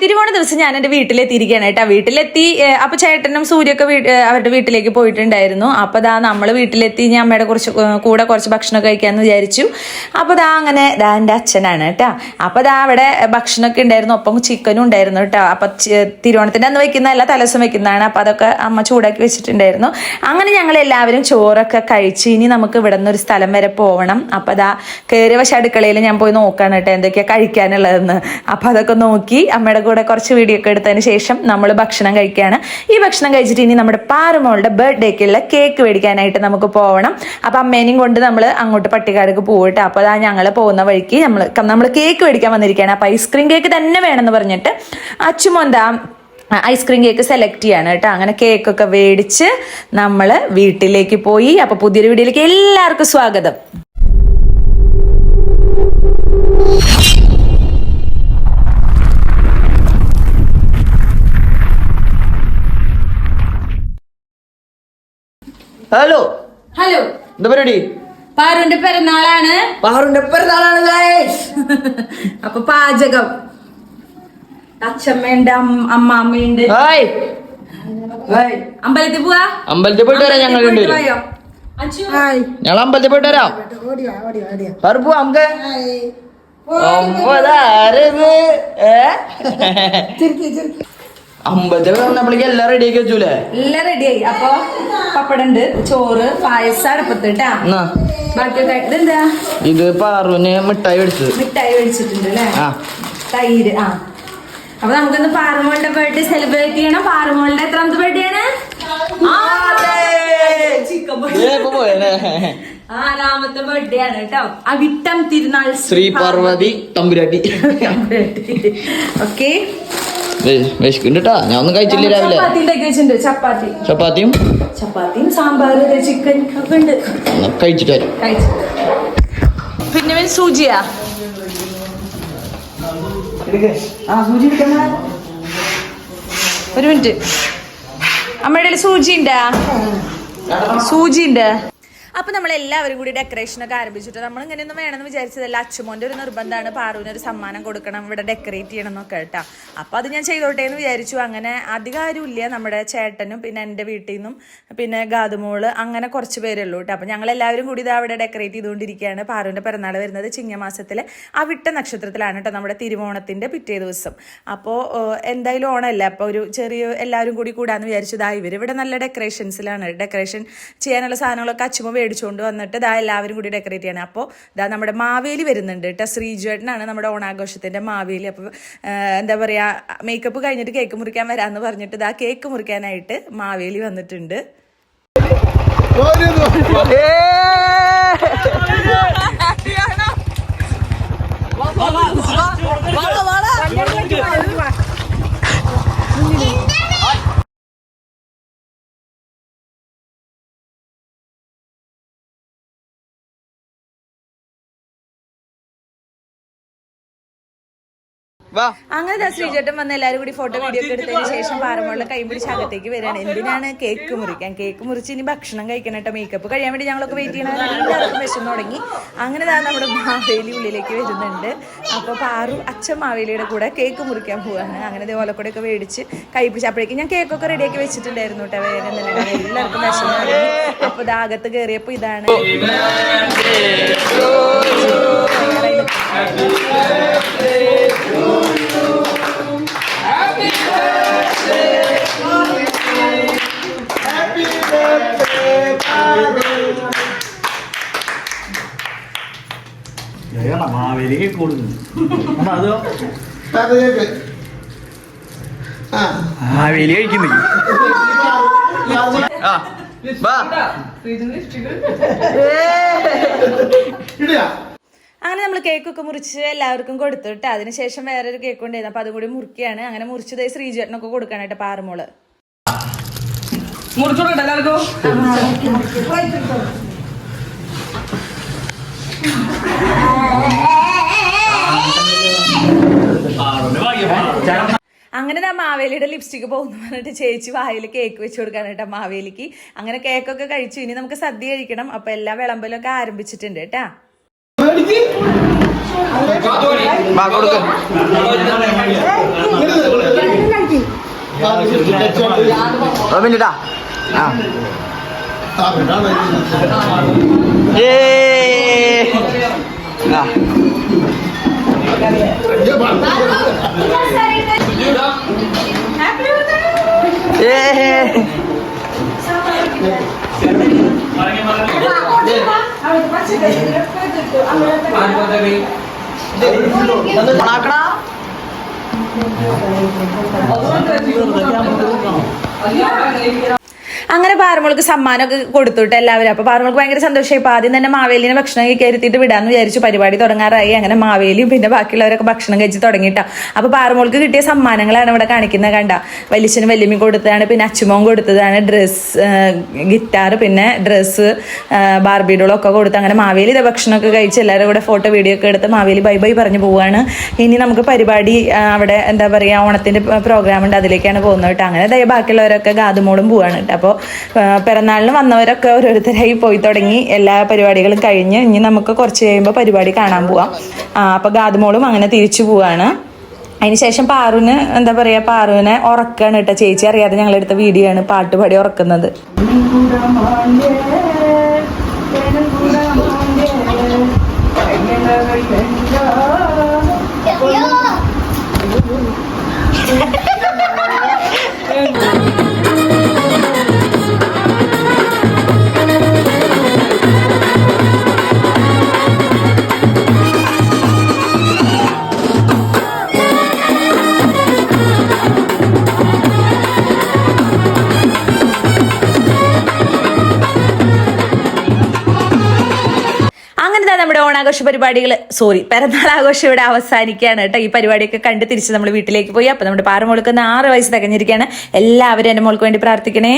ദിവസം ഞാൻ എന്റെ വീട്ടിലെത്തിയിരിക്കുകയാണ് കേട്ടോ. വീട്ടിലെത്തി അപ്പോൾ അപ്പൊ ചേട്ടനും സൂര്യൊക്കെ അവരുടെ വീട്ടിലേക്ക് പോയിട്ടുണ്ടായിരുന്നു. അപ്പൊ ദാ നമ്മൾ വീട്ടിലെത്തി ഞാൻ അമ്മയുടെ കുറച്ച് കൂടെ കുറച്ച് ഭക്ഷണം കഴിക്കാന്ന് വിചാരിച്ചു. അപ്പൊ ദാ അങ്ങനെ ദാ എന്റെ അച്ഛനാണ് കേട്ടോ. അപ്പൊ ദാ അവിടെ ഭക്ഷണമൊക്കെ ഉണ്ടായിരുന്നു ഒപ്പം ചിക്കനും ഉണ്ടായിരുന്നു കേട്ടോ. അപ്പൊ തിരുവോണത്തിന്റെ അന്ന് വെക്കുന്നതല്ല തലസം വെക്കുന്നതാണ് അപ്പൊ അതൊക്കെ അമ്മ ചൂടാക്കി വെച്ചിട്ടുണ്ടായിരുന്നു. അങ്ങനെ ഞങ്ങൾ എല്ലാവരും ചോറൊക്കെ കഴിച്ച് ഇനി നമുക്ക് ഇവിടെ നിന്ന് ഒരു സ്ഥലം വരെ പോകണം അപ്പൊ ദാ കയറിയ പക്ഷെ അടുക്കളയിൽ ഞാൻ പോയി നോക്കാണ് കേട്ടോ എന്തൊക്കെയാ കഴിക്കാനുള്ളതെന്ന്. അപ്പൊ അതൊക്കെ നോക്കി അമ്മയുടെ കൂടെ കുറച്ച് വീഡിയോ ഒക്കെ എടുത്തതിന് ശേഷം നമ്മൾ ഭക്ഷണം കഴിക്കുകയാണ്. ഈ ഭക്ഷണം കഴിച്ചിട്ട് ഇനി നമ്മുടെ പാറുമോളുടെ ബർത്ത്ഡേക്കുള്ള കേക്ക് മേടിക്കാനായിട്ട് നമുക്ക് പോകണം അപ്പൊ അമ്മേനെയും കൊണ്ട് നമ്മൾ അങ്ങോട്ട് പട്ടിക്കാടേക്ക് പോയിട്ട് അപ്പൊ അതാ ഞങ്ങൾ പോകുന്ന വഴിക്ക് നമ്മൾ നമ്മൾ കേക്ക് മേടിക്കാൻ വന്നിരിക്കുകയാണ്. അപ്പൊ ഐസ്ക്രീം കേക്ക് തന്നെ വേണമെന്ന് പറഞ്ഞിട്ട് അച്ചുമോന്താ ഐസ്ക്രീം കേക്ക് സെലക്ട് ചെയ്യാണ് കേട്ടോ. അങ്ങനെ കേക്കൊക്കെ മേടിച്ച് നമ്മൾ വീട്ടിലേക്ക് പോയി. അപ്പൊ പുതിയൊരു വീഡിയോയിലേക്ക് എല്ലാവർക്കും സ്വാഗതം. ഹലോ. ഹലോ. എന്താ പരിപാടി? പാറുന്റെ പിറന്നാളാണ് പാറുന്റെ പിറന്നാളാണ് അപ്പൊ പാചകം. അച്ഛമ്മയുണ്ട് അമ്മ- അമ്മാമ്മയുണ്ട്. ഹായ്. ഹായ്. അമ്പലത്തിൽ പോവാ? അമ്പലത്തിൽ പോയിട്ട് വരാം ഞങ്ങൾ ഞങ്ങൾ അമ്പലത്തിൽ പോയിട്ട് വരാം. പാറു പോവാ നമുക്ക്? ഒമ്പതാരത് ഏ? അമ്പലത്തിൽ വന്നപ്പോഴേക്ക് എല്ലാം റെഡി ആക്കി വെച്ചൂലേ? എല്ലാം റെഡിയായി അപ്പൊ പപ്പടുണ്ട് ചോറ് പായസം അടുപ്പത്ത് കേട്ടാ എന്നാ? ബാക്കിയൊക്കെ ഇതെന്താ? ഇത് പാറുവിന് മിഠായി മേടിച്ചത്. മിഠായി മേടിച്ചിട്ടുണ്ട് അല്ലേ തൈര് ആ. അപ്പൊ നമുക്കിന്ന് പാറുമോളുടെ ബർത്ത്ഡേ സെലിബ്രേറ്റ് ചെയ്യണം. പാറുമോളുടെ എത്രാമത്തെ ബർത്ത്ഡേ ആണ്. ആറാമത്തെ ബർത്ത്ഡേ ആണ് കേട്ടോ അവിട്ടം തിരുനാൾ ശ്രീ പാർവതി തമ്പുരാട്ടി ഓക്കെ വിശക്കുണ്ട് കേട്ടാ ഞാൻ ഒന്നും കഴിച്ചില്ല രാവിലെ. ചപ്പാത്തി. ചപ്പാത്തിയും? ചപ്പാത്തിയും സാമ്പാർ ചിക്കൻ ഒക്കെ ഉണ്ട്. കഴിച്ചിട്ട് പിന്നെ സൂചിയാ. ഒരു മിനിറ്റ്. അമ്മയുടെ സൂചി ഉണ്ടാ സൂചി ഉണ്ട് അപ്പൊ നമ്മൾ എല്ലാവരും കൂടി ഡെക്കറേഷൻ ഒക്കെ ആരംഭിച്ചിട്ട് നമ്മൾ ഇങ്ങനെയൊന്നും വേണമെന്ന് വിചാരിച്ചതല്ല. അച്ചുമോന്റെ ഒരു നിർബന്ധമാണ് പാറുവിന് ഒരു സമ്മാനം കൊടുക്കണം ഇവിടെ ഡെക്കറേറ്റ് ചെയ്യണം എന്നൊക്കെ കേട്ടാ. അപ്പൊ അത് ഞാൻ ചെയ്തോട്ടെ എന്ന് വിചാരിച്ചു. അങ്ങനെ അധികം നമ്മുടെ ചേട്ടനും പിന്നെ എന്റെ വീട്ടിൽ നിന്നും പിന്നെ ഗാതുമോൾ അങ്ങനെ കുറച്ച് പേരുള്ളൂ കേട്ടോ. അപ്പോൾ ഞങ്ങൾ എല്ലാവരും കൂടി ഇത് അവിടെ ഡെക്കറേറ്റ് ചെയ്തുകൊണ്ടിരിക്കുകയാണ്. പാറുവിന്റെ പിറന്നാൾ വരുന്നത് ചിങ്ങമാസത്തിലെ അവിട്ട നക്ഷത്രത്തിലാണ് കേട്ടോ നമ്മുടെ തിരുവോണത്തിന്റെ പിറ്റേ ദിവസം. അപ്പോൾ എന്തായാലും ഓണമല്ല? അപ്പോൾ ഒരു ചെറിയ എല്ലാവരും കൂടി കൂടാന്ന് വിചാരിച്ചു ദാ ഇവർ ഇവിടെ നല്ല ഡെക്കറേഷൻസിലാണ് ഡെക്കറേഷൻ ചെയ്യാനുള്ള സാധനങ്ങളൊക്കെ അച്ചുമ മേടിച്ചുകൊണ്ട് വന്നിട്ട് ഇതാ എല്ലാവരും കൂടി ഡെക്കറേറ്റ് ചെയ്യണം അപ്പോൾ ഇതാ നമ്മുടെ മാവേലി വരുന്നുണ്ട് കേട്ടോ ശ്രീജേട്ടനാണ് നമ്മുടെ ഓണാഘോഷത്തിന്റെ മാവേലി അപ്പോൾ എന്താ പറയുക മേക്കപ്പ് കഴിഞ്ഞിട്ട് കേക്ക് മുറിക്കാൻ വരാമെന്ന് പറഞ്ഞിട്ട് ഇതാ കേക്ക് മുറിക്കാനായിട്ട് മാവേലി വന്നിട്ടുണ്ട് വാ അങ്ങനെ ദാ ശ്രീചേട്ടൻ വന്ന് എല്ലാവരും കൂടി ഫോട്ടോ വീഡിയോ ഒക്കെ എടുത്തതിന് ശേഷം പാറമുള്ള കൈ പിടിച്ച് അകത്തേക്ക് വരികയാണ് എന്തിനാണ് കേക്ക് മുറിക്കാൻ? കേക്ക് മുറിച്ച് ഇനി ഭക്ഷണം കഴിക്കണം കേട്ടോ മേക്കപ്പ് കഴിയാൻ വേണ്ടി ഞങ്ങളൊക്കെ വെയിറ്റ് ചെയ്യണം എല്ലാവർക്കും വിശന്ന് തുടങ്ങി. അങ്ങനെ താ നമ്മുടെ മാവേലി ഉള്ളിലേക്ക് വരുന്നുണ്ട്. അപ്പോൾ പാറു അച്ഛൻ മാവേലിയുടെ കൂടെ കേക്ക് മുറിക്കാൻ പോവാണ്. അങ്ങനെ ഇതേപോലെ കൂടെ ഒക്കെ മേടിച്ച് കൈ പിടിച്ച് അപ്പോഴേക്കും ഞാൻ കേക്കൊക്കെ റെഡിയാക്കി വെച്ചിട്ടുണ്ടായിരുന്നു കേട്ടോ വേഗം തന്നെ കാരണം എല്ലാവർക്കും വിശന്ന് തുടങ്ങി. അപ്പോൾ ഇത് അകത്ത് കയറിയപ്പോൾ ഇതാണ്. മാവേലിക്ക് കൊടുക്കുന്നു അപ്പൊ അതോ? കഴിക്കുന്നു ആ വാ. അങ്ങനെ നമ്മൾ കേക്കൊക്കെ മുറിച്ച് എല്ലാവർക്കും കൊടുത്തു കേട്ടോ അതിനുശേഷം വേറൊരു കേക്ക് ഉണ്ടായിരുന്നു. അപ്പൊ അതും കൂടി മുറിക്കുകയാണ്. അങ്ങനെ മുറിച്ചത് ശ്രീചേട്ടനൊക്കെ കൊടുക്കാനായിട്ട് പാറുമോൾ. അങ്ങനെ ആ മാവേലിയുടെ ലിപ്സ്റ്റിക് പോകുന്നു പറഞ്ഞിട്ട് ചേച്ചി വായിൽ കേക്ക് വെച്ച് കൊടുക്കാൻ കേട്ടോ മാവേലിക്ക്. അങ്ങനെ കേക്കൊക്കെ കഴിച്ചു. ഇനി നമുക്ക് സദ്യ കഴിക്കണം. അപ്പൊ എല്ലാ ഒക്കെ ആരംഭിച്ചിട്ടുണ്ട് കേട്ടാ. ഏ ആ ഏ ഓണാക്കടാ അങ്ങനെ പാറമോൾക്ക് സമ്മാനമൊക്കെ കൊടുത്തിട്ട് എല്ലാവരും. അപ്പൊ പാറമോൾക്ക് ഭയങ്കര സന്തോഷമായി. ഇപ്പൊ ആദ്യം തന്നെ മാവേലിനെ ഭക്ഷണം കയറ്റിയിട്ട് വിടാന്ന് വിചാരിച്ചു. പരിപാടി തുടങ്ങാറായി. അങ്ങനെ മാവേലിയും പിന്നെ ബാക്കിയുള്ളവരൊക്കെ ഭക്ഷണം കഴിച്ച് തുടങ്ങിയിട്ടാ അപ്പൊ പാറമോൾക്ക് കിട്ടിയ സമ്മാനങ്ങളാണ് ഇവിടെ കാണിക്കുന്നത് കണ്ട. വലിയച്ഛനും വല്യമ്മയും കൊടുത്തതാണ്. പിന്നെ അച്ചുമോൻ കൊടുത്തതാണ് ഡ്രസ് ഗിറ്റാർ പിന്നെ ഡ്രസ്സ് ബാർബിഡോളൊക്കെ കൊടുത്ത് അങ്ങനെ മാവേലി ഇതേ ഭക്ഷണമൊക്കെ കഴിച്ച് എല്ലാവരും കൂടെ ഫോട്ടോ വീഡിയോ ഒക്കെ എടുത്ത് മാവേലി ബൈ ബൈ പറഞ്ഞു പോവാണ്. ഇനി നമുക്ക് പരിപാടി അവിടെ എന്താ പറയുക ഓണത്തിന്റെ പ്രോഗ്രാം ഉണ്ട്. അതിലേക്കാണ് പോകുന്നത് കേട്ടോ. അങ്ങനെ ബാക്കിയുള്ളവരൊക്കെ ഗാതുമോളും പോവാണ് കേട്ടോ. അപ്പോൾ പിറന്നാളിന് വന്നവരൊക്കെ ഓരോരുത്തരായി പോയി തുടങ്ങി. എല്ലാ പരിപാടികളും കഴിഞ്ഞ് ഇനി നമുക്ക് കുറച്ച് കഴിയുമ്പോൾ പരിപാടി കാണാൻ പോവാം. ആ, അപ്പോൾ ഗാതുമോളും അങ്ങനെ തിരിച്ചു പോവാണ്. അതിനുശേഷം പാറുവിന് എന്താ പറയുക പാറുവിനെ ഉറക്കാണ് കേട്ടോ ചേച്ചി. അറിയാതെ ഞങ്ങളെടുത്ത വീഡിയോ ആണ് പാട്ടുപാടി ഉറക്കുന്നത്. ഓണാഘോഷ പരിപാടികൾ സോറി പിറന്നാൾ ആഘോഷം ഇവിടെ അവസാനിക്കുകയാണ് കേട്ടോ. ഈ പരിപാടിയൊക്കെ കണ്ട് തിരിച്ച് നമ്മൾ വീട്ടിലേക്ക് പോയി. അപ്പൊ നമ്മുടെ പാറ മോൾക്ക് ആറ് വയസ്സ് തികഞ്ഞിരിക്കുകയാണ്. എല്ലാവരും എന്റെ മോൾക്ക് വേണ്ടി പ്രാർത്ഥിക്കണേ.